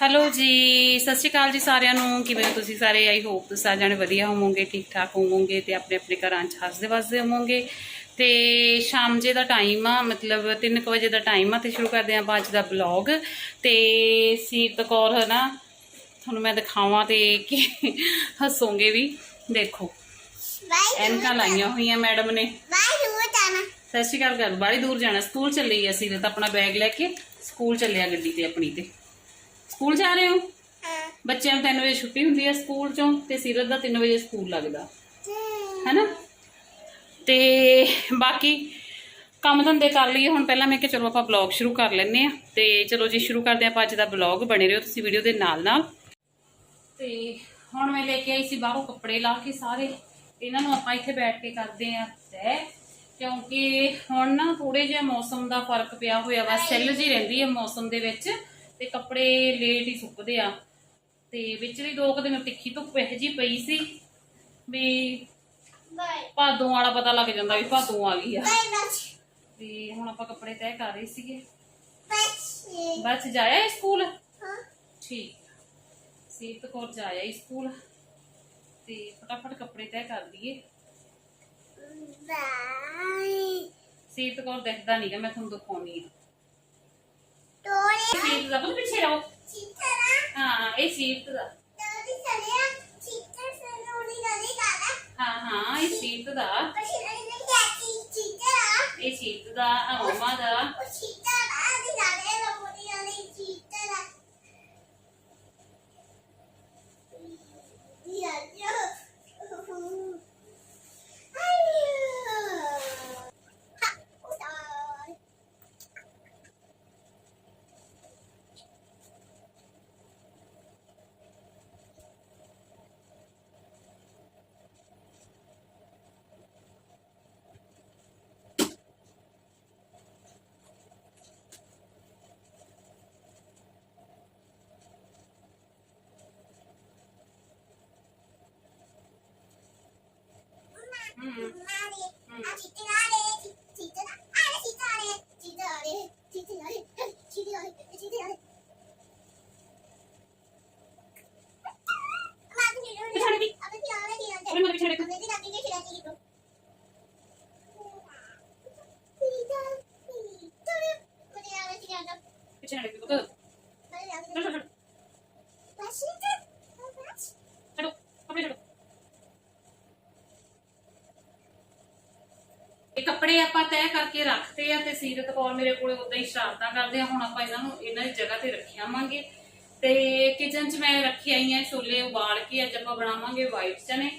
Hello ਜੀ ਸਤਿ ਸ਼੍ਰੀ ਅਕਾਲ ਜੀ ਸਾਰਿਆਂ ਨੂੰ। ਕਿਵੇਂ ਹੋ ਤੁਸੀਂ ਸਾਰੇ? ਆਈ ਹੋਪ ਤੁਸੀਂ ਸਾਰੇ ਜਾਣੇ ਵਧੀਆ ਹੋਵੋਗੇ ਠੀਕ ਠਾਕ ਹੋਵੋਗੇ ਤੇ ਆਪਣੇ ਆਪਣੇ ਘਰਾਂ 'ਚ ਹੱਸਦੇ ਵਸਦੇ ਹੋਵੋਗੇ। ਤੇ ਸ਼ਾਮ ਜੇ ਦਾ ਟਾਈਮ ਆ ਮਤਲਬ 3 ਵਜੇ ਦਾ ਟਾਈਮ ਆ ਤੇ ਸ਼ੁਰੂ ਕਰਦੇ ਆਂ ਅੱਜ ਦਾ ਬਲੌਗ ਤੇ ਸੀਤ ਕੌਰ ਹੈ ਨਾ ਤੁਹਾਨੂੰ ਮੈਂ ਦਿਖਾਵਾਂ ਤੇ ਕਿ ਹੱਸੋਗੇ ਵੀ। ਦੇਖੋ ਐਨਕਾਂ ਲਾਈਆਂ ਹੋਈਆਂ ਮੈਡਮ ਨੇ। ਸਤਿ ਸ਼੍ਰੀ ਅਕਾਲ ਕਰ ਬਾੜੀ ਦੂਰ ਜਾਣਾ। ਸਕੂਲ ਚੱਲੀ ਅਸੀਂ ਤਾਂ ਆਪਣਾ ਬੈਗ ਲੈ ਕੇ ਸਕੂਲ ਚੱਲਿਆ ਗੱਡੀ ਤੇ ਆਪਣੀ ਤੇ। ਸਕੂਲ ਜਾ ਰਹੇ ਹੋ? ਬੱਚਿਆਂ ਨੂੰ 3 ਵਜੇ ਛੁੱਟੀ ਹੁੰਦੀ ਹੈ ਸਕੂਲ ਚੋਂ ਤੇ ਸੀਰਤ ਦਾ 3 ਵਜੇ ਸਕੂਲ ਲੱਗਦਾ। ਹੈਨਾ? ਤੇ ਬਾਕੀ ਕੰਮ ਧੰਦੇ ਕਰ ਲਈਏ। ਹੁਣ ਪਹਿਲਾਂ ਮੈਂ ਕਿ ਚਲੋ ਆਪਾਂ ਬਲੌਗ ਸ਼ੁਰੂ ਕਰ ਲੈਂਦੇ ਆ ਤੇ ਚਲੋ ਜੀ ਸ਼ੁਰੂ ਕਰਦੇ ਆਪਾਂ ਅੱਜ ਦਾ ਬਲੌਗ ਬਣੇ ਰਹੋ ਤੁਸੀਂ ਵੀਡੀਓ ਦੇ ਨਾਲ ਨਾਲ। ਤੇ ਹੁਣ ਮੈਂ ਲੈ ਕੇ ਆਈ ਸੀ ਬਾਹਰੋਂ ਕੱਪੜੇ ਲਾ ਕੇ ਸਾਰੇ। ਇਹਨਾਂ ਨੂੰ ਆਪਾਂ ਇੱਥੇ ਬੈਠ ਕੇ ਕਰਦੇ ਆ ਤੈ ਕਿਉਂਕਿ ਹੁਣ ਨਾ ਥੋੜੇ ਜਿਹਾ ਮੌਸਮ ਦਾ ਫ਼ਰਕ ਪਿਆ ਹੋਇਆ ਵਾ। ਸੈੱਲ ਜੀ ਰਹਿੰਦੀ ਹੈ ਮੌਸਮ ਦੇ ਵਿੱਚ। ਤੇ ਕੱਪੜੇ ਲੇਟ ਹੀ ਸੁੱਕਦੇ ਆ। ਤੇ ਵਿਚਲੀ ਦੋ ਕੁ ਦਿਨ ਤਿੱਖੀ ਧੁੱਪ ਇਹ ਜੀ ਪਈ ਸੀ ਵੀ ਭਾਦੋਂ ਵਾਲਾ ਪਤਾ ਲੱਗ ਜਾਂਦਾ ਵੀ ਭਾਦੋਂ ਆ ਗਈ ਆ। ਤੇ ਹੁਣ ਆਪਾਂ ਕੱਪੜੇ ਤੈਅ ਕਰ ਰਹੇ ਸੀਗੇ। ਬਸ ਜਾਇਆ ਸਕੂਲ? ਠੀਕ। ਸੀਤ ਕੌਰ ਜਾਇਆ ਸਕੂਲ। ਤੇ ਫਟਾਫਟ ਕੱਪੜੇ ਤੈਅ ਕਰ ਦਈਏ ਸੀਤ ਕੌਰ ਦਿਖਦਾ ਨਹੀਂਗਾ ਮੈਂ ਤੁਹਾਨੂੰ ਦਿਖਾਉਣੀ ਆ। ਦਾ ਬਹੁਤ ਪਿੱਛੇ ਰਹੋ ਹਾਂ ਇਹ ਸੀਤ ਦਾ ਹਾਂ ਹਾਂ ਇਹ ਸੀਤ ਦਾ ਇਹ ਸੀਤ ਦਾ ਆ ਮੰਮਾ ਦਾ ਹਮ ਉਹਨੇ ਮੇਰੇ ਪਿੱਛੇ ਦੇਖੋ ਪਿੱਛੇ ਨਾ ਦੇਖੋ ਪੁੱਤ ਚਲੋ ਚਲੋ ਚਲੋ ਕੱਪੜੇ ਚਲੋ ਇਹ ਕੱਪੜੇ ਆਪਾਂ ਤੈਅ ਕਰਕੇ ਰੱਖਤੇ ਆ ਤੇ ਸੀਰਤ ਕੌਰ ਮੇਰੇ ਕੋਲੇ ਉਦਾਂ ਹੀ ਸ਼ਰਾਰਤਾਂ ਕਰਦੇ ਆ, ਹੁਣ ਆਪਾਂ ਇਹਨਾਂ ਨੂੰ ਇਹਨਾਂ ਦੀ ਜਗ੍ਹਾ ਤੇ ਰੱਖਿਆਵਾਂਗੇ ਤੇ ਕਿਚਨ 'ਚ ਮੈਂ ਰੱਖੀ ਆਈ ਆ ਛੋਲੇ ਉਬਾਲ ਕੇ, ਅੱਜ ਆਪਾਂ ਬਣਾਵਾਂਗੇ ਵਾਈਟ ਚਨੇ।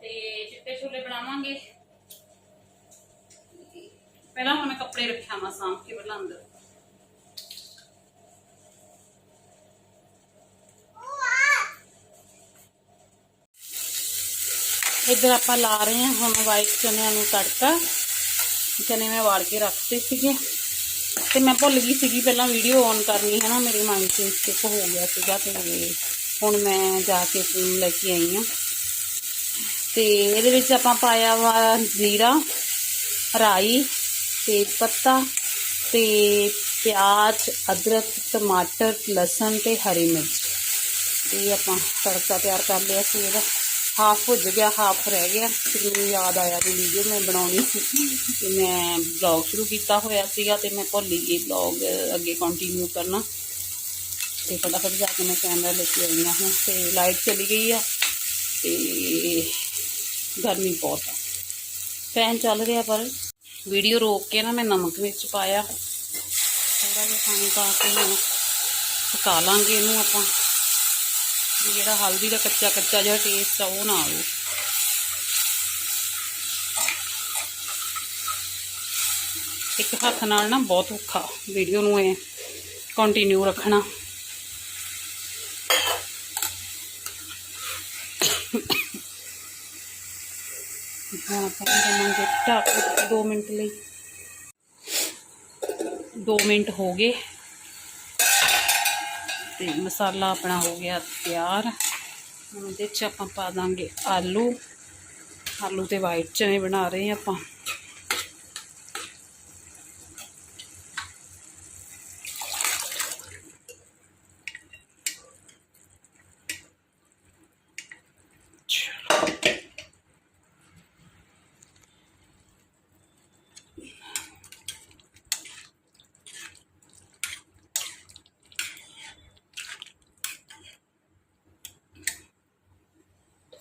ਤੇ ਚਿੱਟੇ ਛੋਲੇ ਬਣਾਵਾਂਗੇ। ਪਹਿਲਾਂ ਹੁਣ ਮੈਂ ਕੱਪੜੇ ਰੱਖਿਆ ਮਾ ਸਾਂਭ ਕੇ ਪਹਿਲਾਂ ਅੰਦਰ। ਇੱਧਰ ਆਪਾਂ ਲਾ ਰਹੇ ਹਾਂ ਹੁਣ ਵਾਈਟ ਚਨਿਆਂ ਨੂੰ ਤੜਕਾ। ਚਨੇ ਮੈਂ ਵਾੜ ਕੇ ਰੱਖਤੇ ਸੀਗੇ। ਤੇ ਮੈਂ ਭੁੱਲ ਗਈ ਸੀਗੀ, ਪਹਿਲਾਂ ਵੀਡੀਓ ਔਨ ਕਰਨੀ ਹੈ ਨਾ, ਮੇਰੇ ਮਾਈਂਡ 'ਚ ਸਕਿਪ ਹੋ ਗਿਆ ਸੀਗਾ ਤੇ ਹੁਣ ਮੈਂ ਜਾ ਕੇ ਫੋਨ ਲੈ ਕੇ ਆਈ ਹਾਂ। ਤੇ ਇਹਦੇ ਵਿੱਚ ਆਪਾਂ ਪਾਇਆ ਵਾ ਜ਼ੀਰਾ, ਰਾਈ, ਤੇਜ ਪੱਤਾ ਤੇ ਪਿਆਜ਼, ਅਦਰਕ, ਟਮਾਟਰ, ਲਸਣ ਤੇ ਹਰੀ ਮਿਰਚ। ਇਹ ਆਪਾਂ ਤੜਕਾ ਤਿਆਰ ਕਰ ਲਿਆ ਸੀ ਇਹਦਾ। ਹਾਫ ਭੁੱਜ ਗਿਆ, ਹਾਫ ਰਹਿ ਗਿਆ। ਫਿਰ ਮੈਨੂੰ ਯਾਦ ਆਇਆ ਕਿ ਵੀਡੀਓ ਮੈਂ ਬਣਾਉਣੀ ਸੀ। ਤੇ ਮੈਂ ਬਲੌਗ ਸ਼ੁਰੂ ਕੀਤਾ ਹੋਇਆ ਸੀਗਾ ਤੇ ਮੈਂ ਭੁੱਲ ਗਈ ਬਲੌਗ ਅੱਗੇ ਕੰਟੀਨਿਊ ਕਰਨਾ। ਤੇ ਫਟਾਫਟ ਜਾ ਕੇ ਮੈਂ ਕੈਮਰਾ ਲੈ ਕੇ ਆਈ ਹਾਂ ਹੁਣ ਤੇ ਲਾਈਟ ਚਲੀ ਗਈ ਆ ਤੇ ਗਰਮੀ ਬਹੁਤ ਆ। ਫੈਨ ਚੱਲ ਰਿਹਾ ਪਰ ਵੀਡੀਓ ਰੋਕ ਕੇ ਨਾ ਮੈਂ ਨਮਕ ਵਿੱਚ ਪਾਇਆ। ਥੋੜਾ ਜਿਹਾ ਪਾਣੀ ਪਾ ਕੇ ਹੁਣ ਪਕਾ ਲਾਂਗੇ ਇਹਨੂੰ ਆਪਾਂ। ਵੀ ਜਿਹੜਾ ਹਲਦੀ ਦਾ ਕੱਚਾ ਕੱਚਾ ਜਿਹਾ ਟੇਸਟ ਆ, ਉਹ ਨਾ ਆਵੇ। ਇੱਕ ਹੱਥ ਨਾਲ ਨਾ ਬਹੁਤ ਔਖਾ ਵੀਡੀਓ ਨੂੰ ਇਹ ਕੰਟੀਨਿਊ ਰੱਖਣਾ। ਹੁਣ ਆਪਾਂ ਕਰਾਂਗੇ? ਢੱਕ 2 ਮਿੰਟ ਲਈ। 2 ਮਿੰਟ ਹੋ ਗਏ। ਤੇ ਮਸਾਲਾ ਆਪਣਾ ਹੋ ਗਿਆ ਤਿਆਰ। ਹੁਣ ਇਹਦੇ ਚ ਆਪਾਂ ਪਾ ਦਾਂਗੇ ਆਲੂ। ਆਲੂ ਤੇ ਵਾਈਟ ਚਨੇ ਬਣਾ ਰਹੇ ਹਾਂ ਆਪਾਂ।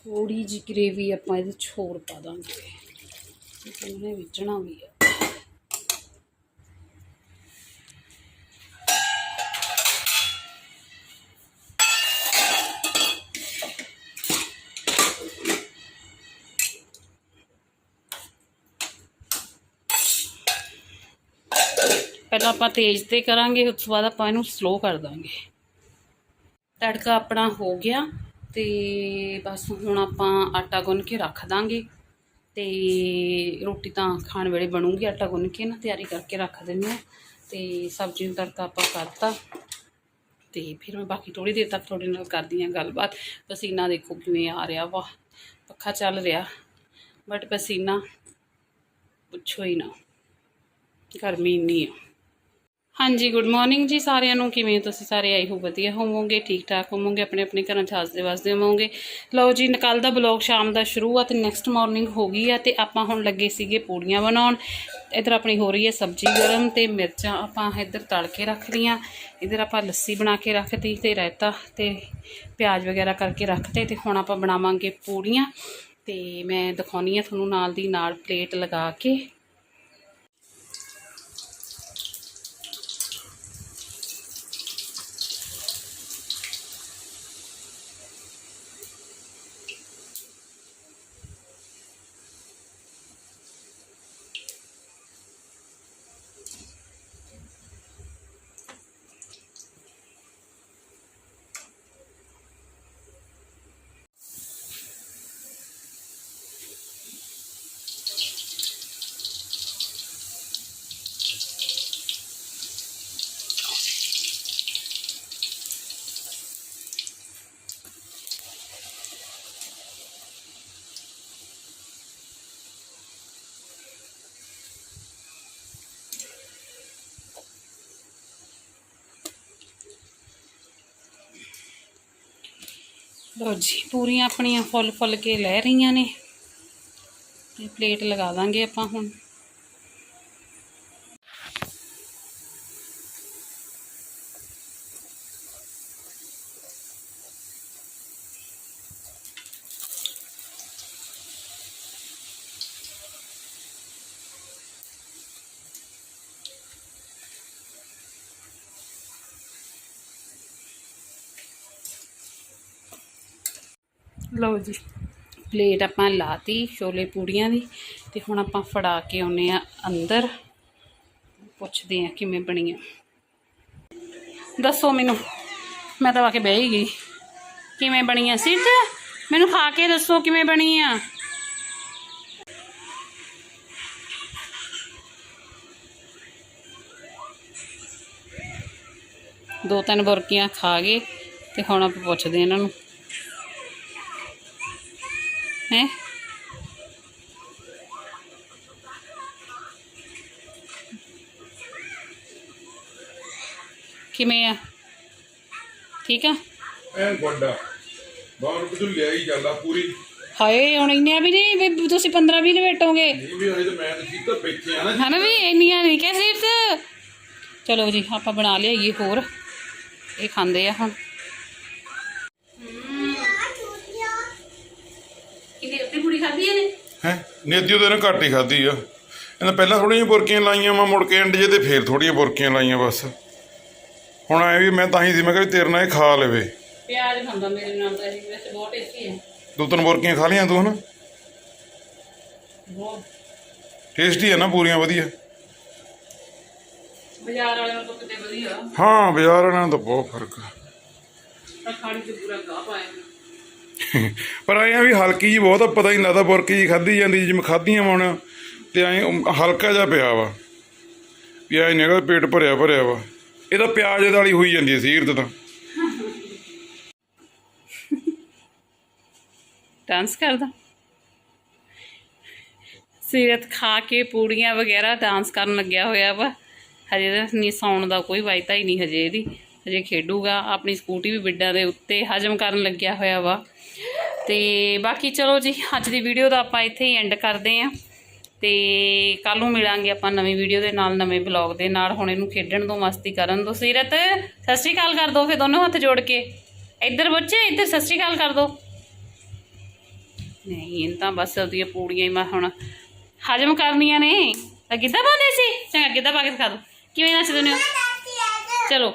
ਥੋੜੀ ਜਿਹੀ ਗ੍ਰੇਵੀ ਆਪਾਂ ਇਹਦੇ 'ਚ ਹੋਰ ਪਾ ਦਾਂਗੇ। ਤੇ ਇਹਨੇ ਵਿਚਣਾ ਵੀ ਹੈ ਪਹਿਲਾਂ ਆਪਾਂ ਤੇਜ਼ ਤੇ ਕਰਾਂਗੇ, ਉਸ ਤੋਂ ਬਾਅਦ ਆਪਾਂ ਇਹਨੂੰ ਸਲੋ ਕਰ ਦਾਂਗੇ। ਤੜਕਾ ਆਪਣਾ ਹੋ ਗਿਆ। ਤੇ ਬਸ ਹੁਣ ਆਪਾਂ ਆਟਾ ਗੁੰਨ ਕੇ ਰੱਖ ਦਾਂਗੇ। ਤੇ ਰੋਟੀ ਤਾਂ ਖਾਣ ਵੇਲੇ ਬਣੂਗੀ, ਆਟਾ ਗੁੰਨ ਕੇ ਨਾ ਤਿਆਰੀ ਕਰਕੇ ਰੱਖ ਦਿੰਦੇ ਆ ਤੇ ਸਬਜ਼ੀ ਨੂੰ ਤੜਕਾ ਆਪਾਂ ਕਰਤਾ। ਤੇ ਫਿਰ ਮੈਂ ਬਾਕੀ ਥੋੜੀ ਦੇਰ ਤੱਕ ਤੁਹਾਡੇ ਨਾਲ ਕਰਦੀ ਆ ਗੱਲਬਾਤ। ਪਸੀਨਾ ਦੇਖੋ ਕਿਵੇਂ ਆ ਰਿਹਾ ਵਾ। ਪੱਖਾ ਚੱਲ ਰਿਹਾ। ਬਟ ਪਸੀਨਾ ਪੁੱਛੋ ਹੀ ਨਾ। ਗਰਮੀ ਇੰਨੀ ਆ। ਹਾਂਜੀ ਗੁੱਡ ਮਾਰਨਿੰਗ ਜੀ ਸਾਰਿਆਂ ਨੂੰ। ਕਿਵੇਂ ਤੁਸੀਂ ਸਾਰੇ? ਆਈ ਹੋ ਵਧੀਆ ਹੋਵੋਗੇ, ਠੀਕ ਠਾਕ ਹੋਵੋਗੇ, ਆਪਣੇ ਆਪਣੇ ਘਰਾਂ 'ਚ ਹੱਸਦੇ ਵਸਦੇ ਹੋਵੋਗੇ। ਲਓ ਜੀ ਕੱਲ੍ਹ ਦਾ ਬਲੌਗ ਸ਼ਾਮ ਦਾ ਸ਼ੁਰੂ ਆ ਤੇ ਨੈਕਸਟ ਮਾਰਨਿੰਗ ਹੋ ਗਈ ਆ ਤੇ ਆਪਾਂ ਹੁਣ ਲੱਗੇ ਸੀਗੇ ਪੂੜੀਆਂ ਬਣਾਉਣ। ਇੱਧਰ ਆਪਣੀ ਹੋ ਰਹੀ ਹੈ ਸਬਜ਼ੀ ਗਰਮ ਤੇ ਮਿਰਚਾਂ ਆਪਾਂ ਇੱਧਰ ਤਲ ਕੇ ਰੱਖ ਲਈਆਂ। ਇੱਧਰ ਆਪਾਂ ਲੱਸੀ ਬਣਾ ਕੇ ਰੱਖਤੀ ਤੇ ਰਾਇਤਾ ਤੇ ਪਿਆਜ਼ ਵਗੈਰਾ ਕਰਕੇ ਰੱਖਤੇ ਤੇ ਹੁਣ ਆਪਾਂ ਬਣਾਵਾਂਗੇ ਪੂੜੀਆਂ। ਤੇ ਮੈਂ ਦਿਖਾਉਣੀ ਆ ਤੁਹਾਨੂੰ ਨਾਲ ਦੀ ਨਾਲ ਪਲੇਟ ਲਗਾ ਕੇ। ਲਓ ਜੀ, ਪੂਰੀਆਂ ਆਪਣੀਆਂ ਫੁੱਲ ਫੁੱਲ ਕੇ ਲੈ ਰਹੀਆਂ ਨੇ। ਤੇ ਪਲੇਟ ਲਗਾ ਦਾਂਗੇ ਆਪਾਂ ਹੁਣ। ਲਓ ਜੀ। ਪਲੇਟ ਆਪਾਂ ਲਾਤੀ ਛੋਲੇ ਪੂੜੀਆਂ ਦੀ ਤੇ ਹੁਣ ਆਪਾਂ ਫੜਾ ਕੇ ਆਉਨੇ ਆ ਅੰਦਰ। ਪੁੱਛਦੇ ਆ ਕਿਵੇਂ ਬਣੀਆਂ। ਦੱਸੋ ਮੈਨੂੰ, ਮੈਂ ਤਾਂ ਆ ਕੇ ਬਹਿ ਹੀ ਗਈ। ਕਿਵੇਂ ਬਣੀਆਂ ਸਿੱਧ ਮੈਨੂੰ ਖਾ ਕੇ ਦੱਸੋ ਕਿਵੇਂ ਬਣੀ ਆ ਦੋ ਤਿੰਨ ਬੁਰਕੀਆਂ ਖਾ ਗਏ ਤੇ ਹੁਣ ਆਪਾਂ ਪੁੱਛਦੇ ਆ ਇਹਨਾਂ ਨੂੰ। ਹੈ ਕਿਵੇਂ ਆ ਠੀਕ ਆ ਐ ਵੱਡਾ ਬਾਹਰ ਕਿਤੋਂ ਲਿਆ ਹੀ ਜਾਂਦਾ ਪੂਰੀ ਹਾਏ ਹੁਣ ਇੰਨੀਆਂ ਵੀ ਨਹੀਂ ਵੀ ਤੁਸੀਂ 15 20 ਲਵੇਟੋਗੇ ਨਹੀਂ ਵੀ ਹਜੇ ਤਾਂ ਮੈਂ ਤਾਂ ਸੀਤਾ ਬੈਠੇ ਆ ਨਾ ਹਨਾ ਵੀ ਇੰਨੀਆਂ ਨਹੀਂ ਕਿ ਸਿਰਤ ਚਲੋ ਜੀ ਆਪਾਂ ਬਣਾ ਲਿਆਈਏ ਹੋਰ ਇਹ ਖਾਂਦੇ ਆ ਹੁਣ ਅੱਧੀ ਪੂੜੀ ਖਾਧੀ ਇਹਨੇ? ਹੈ? ਨੇਦੀ ਉਹਦੇ ਨਾਲ ਘੱਟ ਹੀ ਖਾਧੀ ਆ। ਇਹਨਾਂ ਪਹਿਲਾਂ ਥੋੜੀਆਂ ਬੁਰਕੀਆਂ ਲਾਈਆਂ ਮੈਂ ਮੁੜ ਕੇ ਐਂਡ ਜੇ ਤੇ ਫੇਰ ਥੋੜੀਆਂ ਬੁਰਕੀਆਂ ਲਾਈਆਂ ਬਸ। ਹੁਣ ਐ ਵੀ ਮੈਂ ਤਾਂ ਹੀ ਸੀ ਮੈਂ ਕਿਹਾ ਵੀ ਤੇਰੇ ਨਾਲ ਇਹ ਖਾ ਲਵੇ। ਪਿਆਜ਼ ਖਾਂਦਾ ਮੇਰੇ ਨਾਲ ਤਾਂ ਇਹ ਵੈਸੇ ਬਹੁਤ ਟੇਸਟੀ ਹੈ ਦੋ ਤਿੰਨ ਬੁਰਕੀਆਂ ਖਾ ਲੀਆਂ ਤੂੰ ਹਨਾ? ਬਹੁਤ। ਟੇਸਟੀ ਆ ਨਾ ਪੂਰੀਆਂ ਵਧੀਆ। ਬਾਜ਼ਾਰ ਵਾਲਿਆਂ ਤੋਂ ਕਿਤੇ ਵਧੀਆ। ਹਾਂ ਬਾਜ਼ਾਰ ਨਾਲ ਤਾਂ ਬਹੁਤ ਫ਼ਰਕ ਆ। ਖਾਣੀ ਤੇ ਪੂਰਾ ਗਾਹ ਪਾਇਆ। ਪਰ ਐਂ ਵੀ ਹਲਕੀ ਜੀ ਬਹੁਤ ਆ, ਪਤਾ ਹੀ ਨਹੀਂ ਲੱਗਦਾ ਬੁਰਕੀ ਜੀ ਖਾਧੀ ਜਾਂਦੀ, ਜਿਵੇਂ ਖਾਧੀਆਂ ਵਾ ਤੇ ਐਂ ਹਲਕਾ ਜਿਹਾ ਪਿਆ ਵਾ, ਵੀ ਐਂ ਨਹੀਂ ਪੇਟ ਭਰਿਆ ਭਰਿਆ ਵਾ। ਇਹ ਤਾਂ ਪਿਆਜ਼ ਵਾਲੀ ਹੋਈ ਜਾਂਦੀ ਹੈ ਸੀਰਤ ਤਾਂ। ਡਾਂਸ ਕਰਦਾ? ਸਿਰਤ ਖਾ ਕੇ ਪੂੜੀਆਂ ਵਗੈਰਾ ਡਾਂਸ ਕਰਨ ਲੱਗਿਆ ਹੋਇਆ ਵਾ। ਹਜੇ ਤਾਂ ਨਹੀਂ ਸੌਣ ਦਾ ਕੋਈ ਵਾਇਤਾ ਹੀ ਨਹੀਂ ਹਜੇ ਇਹਦੀ। ਹਜੇ ਖੇਡੂਗਾ, ਆਪਣੀ ਸਕੂਟੀ ਵੀ ਬਿੱਡਾਂ ਦੇ ਉੱਤੇ ਹਜਮ ਕਰਨ ਲੱਗਿਆ ਹੋਇਆ ਵਾ। ਤੇ ਬਾਕੀ ਚਲੋ ਜੀ ਅੱਜ ਦੀ ਵੀਡੀਓ ਦਾ ਆਪਾਂ ਇੱਥੇ ਹੀ ਐਂਡ ਕਰਦੇ ਆਂ ਤੇ ਕੱਲ ਨੂੰ ਮਿਲਾਂਗੇ ਆਪਾਂ ਨਵੀਂ ਵੀਡੀਓ ਦੇ ਨਾਲ ਨਵੇਂ ਬਲੌਗ ਦੇ ਨਾਲ। ਹੁਣ ਇਹਨੂੰ ਖੇਡਣ ਦੋ ਮਸਤੀ ਕਰਨ ਦੋ। ਸੀਰਤ ਸਤਿ ਸ਼੍ਰੀ ਅਕਾਲ ਕਰ ਦੋ ਫਿਰ ਦੋਨੋਂ ਹੱਥ ਜੋੜ ਕੇ। ਇੱਧਰ ਬੱਚੇ ਇੱਧਰ ਸਤਿ ਸ਼੍ਰੀ ਅਕਾਲ ਕਰ ਦੋ। ਨਹੀਂ ਇਹ ਤਾਂ ਬਸ ਉਹਦੀਆਂ ਪੂੜੀਆਂ ਹੀ ਮੈਂ ਹੁਣ ਹਜਮ ਕਰਨੀਆਂ ਨੇ। ਤਾਂ ਗਿੱਧਾ ਪਾਉਂਦੇ ਸੀ? ਚੰਗਾ ਗਿੱਧਾ ਪਾ ਕੇ ਦਿਖਾ ਦਿਓ ਕਿਵੇਂ ਨੱਚਦੇ ਨੇ ਉਹ? ਚਲੋ।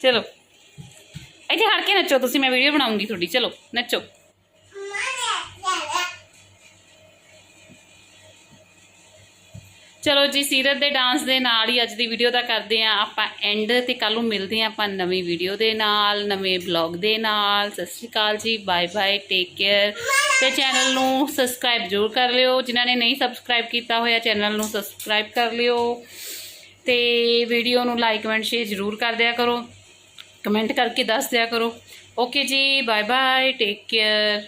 ਚਲੋ। ਇੱਥੇ ਹੜ ਕੇ ਨੱਚੋ, ਤੁਸੀਂ ਮੈਂ ਵੀਡੀਓ ਬਣਾਉਂਗੀ ਤੁਹਾਡੀ। ਚਲੋ, ਨੱਚੋ। ਚਲੋ ਜੀ, ਸੀਰਤ ਦੇ ਡਾਂਸ ਦੇ ਨਾਲ ਹੀ ਅੱਜ ਦੀ ਵੀਡੀਓ ਦਾ ਕਰਦੇ ਆ ਆਪਾਂ ਐਂਡ ਤੇ ਕੱਲ ਨੂੰ ਮਿਲਦੇ ਆ ਆਪਾਂ ਨਵੀਂ ਵੀਡੀਓ ਦੇ ਨਾਲ, ਨਵੇਂ ਬਲੌਗ ਦੇ ਨਾਲ। ਸਤਿ ਸ਼੍ਰੀ ਅਕਾਲ ਜੀ ਬਾਏ ਬਾਏ ਟੇਕ ਕੇਅਰ ਤੇ ਚੈਨਲ ਨੂੰ ਸਬਸਕ੍ਰਾਈਬ ਜ਼ਰੂਰ ਕਰ ਲਿਓ। ਜਿਨ੍ਹਾਂ ਨੇ ਨਹੀਂ ਸਬਸਕ੍ਰਾਈਬ ਕੀਤਾ ਹੋਇਆ ਚੈਨਲ ਨੂੰ ਸਬਸਕ੍ਰਾਈਬ ਕਰ ਲਿਓ। ਤੇ ਵੀਡੀਓ ਨੂੰ ਲਾਈਕ ਕਮੈਂਟ ਸ਼ੇਅਰ ਜ਼ਰੂਰ ਕਰ ਦਿਆ ਕਰੋ। ਕਮੈਂਟ ਕਰਕੇ ਦੱਸ ਦਿਆ ਕਰੋ। ਓਕੇ ਜੀ ਬਾਏ ਬਾਏ ਟੇਕ ਕੇਅਰ